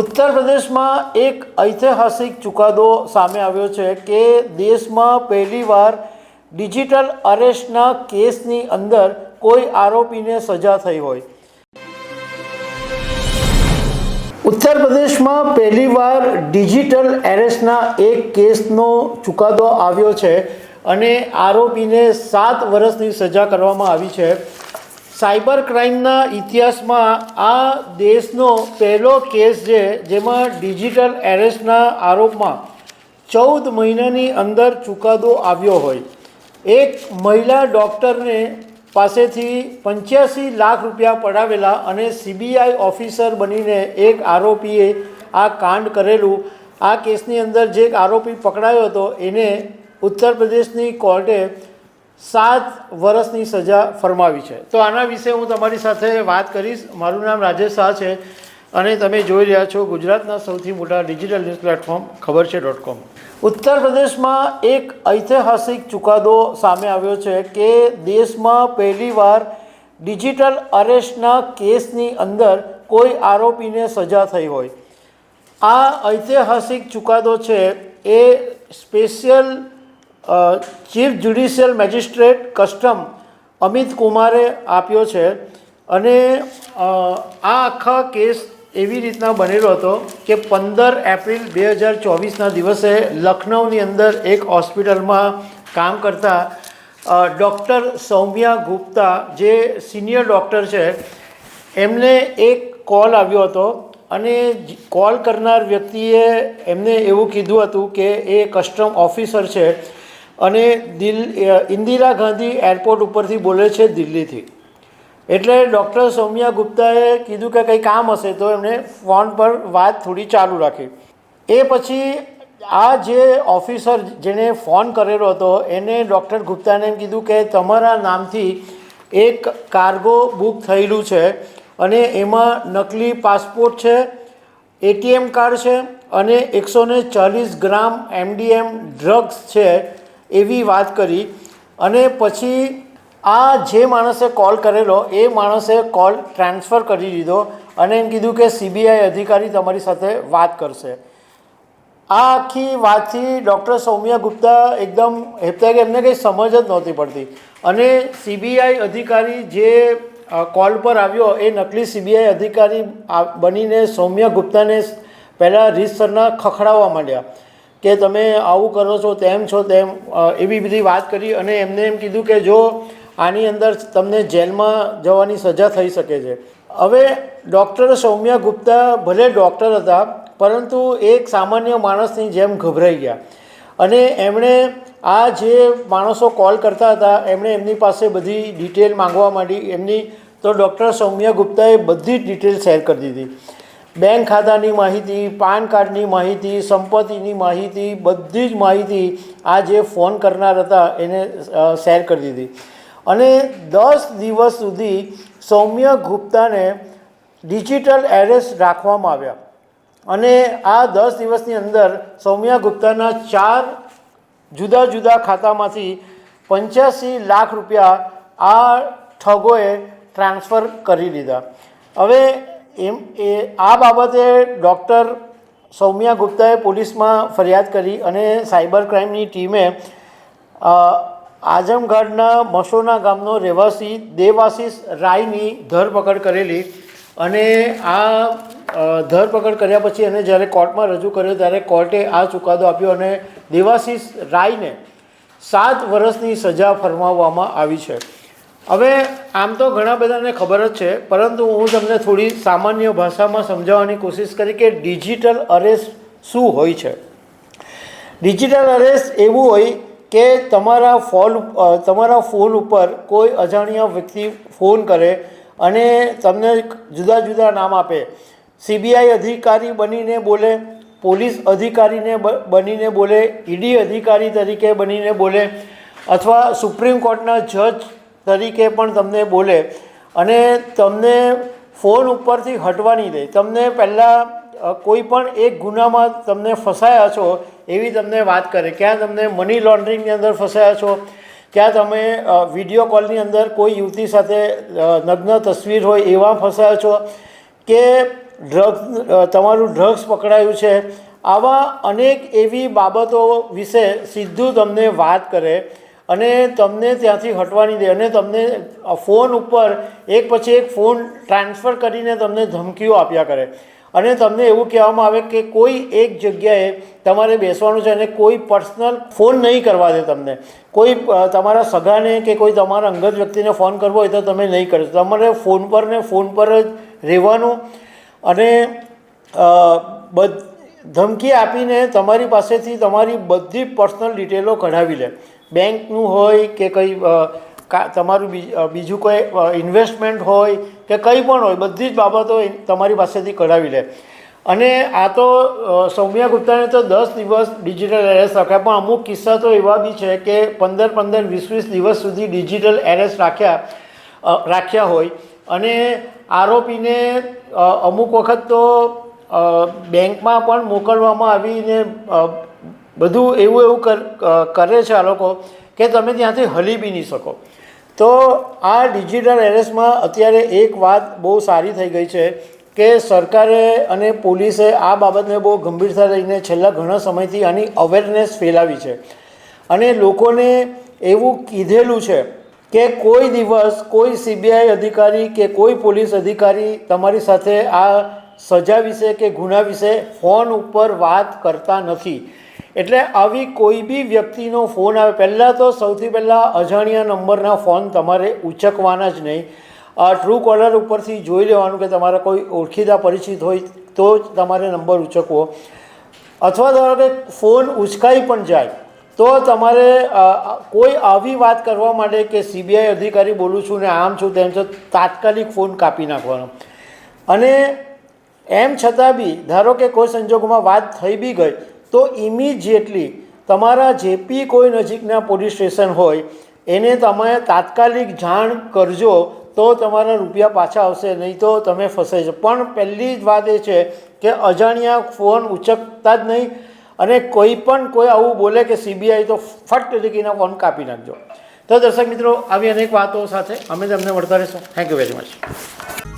ઉત્તર પ્રદેશમાં એક ઐતિહાસિક ચુકાદો સામે આવ્યો છે કે દેશમાં પહેલીવાર ડિજિટલ અરેસ્ટના કેસની અંદર કોઈ આરોપીને સજા થઈ હોય. ઉત્તર પ્રદેશમાં પહેલીવાર ડિજિટલ એરેસ્ટના એક કેસનો ચુકાદો આવ્યો છે અને આરોપીને સાત વર્ષની સજા કરવામાં આવી છે. સાયબર ક્રાઇમના ઇતિહાસમાં આ દેશનો પહેલો કેસ છે જેમાં ડિજિટલ એરેસ્ટના આરોપમાં ચૌદ મહિનાની અંદર ચુકાદો આવ્યો હોય. એક મહિલા ડૉક્ટરને પાસેથી પંચ્યાસી લાખ રૂપિયા પડાવેલા અને સીબીઆઈ ઓફિસર બનીને એક આરોપીએ આ કાંડ કરેલું. આ કેસની અંદર જે એક આરોપી પકડાયો હતો એને ઉત્તર પ્રદેશની કોર્ટે સાત વર્ષની સજા ફરમાવી છે. તો આના વિશે હું તમારી સાથે વાત કરીશ. મારું નામ રાજેશ શાહ છે અને તમે જોઈ રહ્યા છો ગુજરાતના સૌથી મોટા ડિજિટલ ન્યૂઝ પ્લેટફોર્મ, ખબર છે ડોટ કોમ. ઉત્તર પ્રદેશમાં એક ઐતિહાસિક ચુકાદો સામે આવ્યો છે કે દેશમાં પહેલીવાર ડિજિટલ અરેસ્ટના કેસની અંદર કોઈ આરોપીને સજા થઈ હોય. આ ઐતિહાસિક ચુકાદો છે એ special chief judicial magistrate custom Amit કુમારે આપ્યો છે અને આ આખા કેસ એવી રીતના બનેલો હતો કે પંદર એપ્રિલ બે હજાર ચોવીસના દિવસે લખનૌની અંદર એક હોસ્પિટલમાં કામ કરતા ડૉક્ટર સૌમ્યા ગુપ્તા જે સિનિયર ડૉક્ટર છે, એમને એક કોલ આવ્યો હતો અને કોલ કરનાર વ્યક્તિએ એમને એવું કીધું હતું કે એ કસ્ટમ ઓફિસર છે અને દિલ ઇન્દિરા ગાંધી એરપોર્ટ ઉપરથી બોલે છે દિલ્હીથી. એટલે ડૉક્ટર સૌમ્યા ગુપ્તાએ કીધું કે કંઈ કામ હશે તો એમણે ફોન પર વાત થોડી ચાલુ રાખી. એ પછી આ જે ઓફિસર જેણે ફોન કરેલો હતો, એને ડૉક્ટર ગુપ્તાને એમ કીધું કે તમારા નામથી એક કાર્ગો બુક થયેલું છે અને એમાં નકલી પાસપોર્ટ છે, એટીએમ કાર્ડ છે અને એકસો ચાલીસ ગ્રામ એમડીએમ ડ્રગ્સ છે એવી વાત કરી અને પછી આ જે માણસે કોલ કરેલો, એ માણસે કોલ ટ્રાન્સફર કરી દીધો અને એમ કીધું કે સીબીઆઈ અધિકારી તમારી સાથે વાત કરશે. આ આખી વાતથી ડૉક્ટર સૌમ્યા ગુપ્તા એકદમ હેપતા કે એમને કંઈ સમજ જ નહોતી પડતી. અને સીબીઆઈ અધિકારી જે કોલ પર આવ્યો, એ નકલી સીબીઆઈ અધિકારી બનીને સૌમ્યા ગુપ્તાને પહેલાં રીતસરના ખખડાવવા માંડ્યા. કે તમે આવું કરો છો, તેમ છો, તેમ એવી બધી વાત કરી અને એમને એમ કીધું કે જો આની અંદર તમને જેલમાં જવાની સજા થઈ શકે છે. હવે ડૉક્ટર સૌમ્યા ગુપ્તા ભલે ડૉક્ટર હતા, પરંતુ એક સામાન્ય માણસની જેમ ગભરાઈ ગયા. અને એમણે આ જે માણસો કોલ કરતા હતા, એમણે એમની પાસે બધી ડિટેલ માંગવા માંડી. એમની તો ડૉક્ટર સૌમ્યા ગુપ્તાએ બધી જ ડિટેલ શેર કરી દીધી. બેંક ખાતાની માહિતી, પાન કાર્ડની માહિતી, સંપત્તિની માહિતી, બધી જ માહિતી આ જે ફોન કરનાર હતા, એને શેર કરી દીધી. અને દસ દિવસ સુધી સૌમ્ય ગુપ્તાને ડિજિટલ એરેસ્ટ રાખવામાં આવ્યા. અને આ દસ દિવસની અંદર સૌમ્યા ગુપ્તાના ચાર જુદા જુદા ખાતામાંથી પંચ્યાસી લાખ રૂપિયા આ ઠગોએ ટ્રાન્સફર કરી લીધા હવે એમ એ આ બાબતે ડૉક્ટર સૌમ્યા ગુપ્તાએ પોલીસમાં ફરિયાદ કરી અને સાયબર ક્રાઇમની ટીમે આઝમગઢના મસોના ગામનો રહેવાસી દેવાશીષ રાયની ધરપકડ કરેલી અને આ ધરપકડ કર્યા પછી એને જ્યારે કોર્ટમાં રજૂ કર્યો ત્યારે કોર્ટે આ ચુકાદો આપ્યો અને દેવાશીષ રાયને સાત વર્ષની સજા ફરમાવવામાં આવી છે. હવે આમ તો ઘણા બધાને ખબર જ છે, પરંતુ હું તમને થોડી સામાન્ય ભાષામાં સમજાવવાની કોશિશ કરી કે ડિજિટલ અરેસ્ટ શું હોય છે. ડિજિટલ અરેસ્ટ એવું હોય કે તમારા ફોન તમારા ફોન ઉપર કોઈ અજાણ્યા વ્યક્તિ ફોન કરે અને તમને જુદા જુદા નામ આપે. સીબીઆઈ અધિકારી બનીને બોલે, પોલીસ અધિકારીને બનીને બોલે, ઈડી અધિકારી તરીકે બનીને બોલે અથવા સુપ્રીમ કોર્ટના જજ તરીકે પણ તમને બોલે અને તમને ફોન ઉપરથી હટવા નહીં દે. તમને પહેલાં કોઈ પણ એક ગુનામાં તમને ફસાયા છો એવી તમને વાત કરે. ક્યાં તમને મની લોન્ડરિંગની અંદર ફસાયા છો, ક્યાં તમે વીડિયો કોલની અંદર કોઈ યુવતી સાથે નગ્ન તસવીર હોય એવા ફસાયા છો કે ડ્રગ્સ તમારું ડ્રગ્સ પકડાયું છે. આવા અનેક એવી બાબતો વિશે સીધું તમને વાત કરે અને તમને ત્યાંથી હટવાની દે. અને તમને ફોન ઉપર એક પછી એક ફોન ટ્રાન્સફર કરીને તમને ધમકીઓ આપ્યા કરે. અને તમને એવું કહેવામાં આવે કે કોઈ એક જગ્યાએ તમારે બેસવાનું છે અને કોઈ પર્સનલ ફોન નહીં કરવા દે તમને. કોઈ તમારા સગાને કે કોઈ તમારા અંગત વ્યક્તિને ફોન કરવો હોય તો તમે નહીં કરી તમારે ફોન પર ને ફોન પર જ રહેવાનું અને બધ, ધમકી આપીને તમારી પાસેથી તમારી બધી પર્સનલ ડિટેલો કઢાવી લે. બેંકનું હોય કે કંઈ તમારું બીજું કોઈ ઇન્વેસ્ટમેન્ટ હોય કે કંઈ પણ હોય, બધી જ બાબતો તમારી પાસેથી કઢાવી લે. અને આ તો સૌમ્યા ગુપ્તાને તો દસ દિવસ ડિજિટલ એરેસ્ટ રાખ્યા, પણ અમુક કિસ્સા તો એવા બી છે કે પંદર પંદર વીસ વીસ દિવસ સુધી ડિજિટલ એરેસ્ટ રાખ્યા રાખ્યા હોય. અને આરોપીને અમુક વખત તો બેંકમાં પણ મોકલવામાં આવીને બધું એવું એવું કર છે આ લોકો કે તમે ત્યાંથી હલી બી નહીં શકો. તો આ ડિજિટલ એરેસ્ટમાં અત્યારે એક વાત બહુ સારી થઈ ગઈ છે કે સરકારે અને પોલીસે આ બાબતને બહુ ગંભીરતા લઈને છેલ્લા ઘણા સમયથી આની અવેરનેસ ફેલાવી છે. અને લોકોને એવું કીધેલું છે કે કોઈ દિવસ કોઈ સીબીઆઈ અધિકારી કે કોઈ પોલીસ અધિકારી તમારી સાથે આ સજા વિશે કે ગુના વિશે ફોન ઉપર વાત કરતા નથી. એટલે આવી કોઈ બી વ્યક્તિનો ફોન આવે, પહેલાં તો સૌથી પહેલાં અજાણ્યા નંબરના ફોન તમારે ઉચકવાના જ નહીં. આ ટ્રુ કોલર ઉપરથી જોઈ લેવાનું કે તમારા કોઈ ઓળખીતા પરિચિત હોય તો જ તમારે નંબર ઉચકવો. અથવા ધારો કે ફોન ઉચકાઈ પણ જાય, તો તમારે કોઈ આવી વાત કરવા માટે કે સીબીઆઈ અધિકારી બોલું છું ને આમ છું તેમ છું તાત્કાલિક ફોન કાપી નાખવાનો. અને એમ છતાં બી, ધારો કે કોઈ સંજોગોમાં વાત થઈ બી ગઈ તો ઇમિજિએટલી તમારા જે બી કોઈ નજીકના પોલીસ સ્ટેશન હોય, એને તમે તાત્કાલિક જાણ કરજો તો તમારા રૂપિયા પાછા આવશે. નહીં તો તમે ફસાઈ જશો. પણ પહેલી જ વાત એ છે કે અજાણ્યા ફોન ઉચકતા જ નહીં અને કોઈ પણ કોઈ આવું બોલે કે સીબીઆઈ તો ફટ લીકીના ફોન કાપી નાખજો. તો દર્શક મિત્રો, આવી અનેક વાતો સાથે અમે તમને મળતા રહીશું. Thank you very much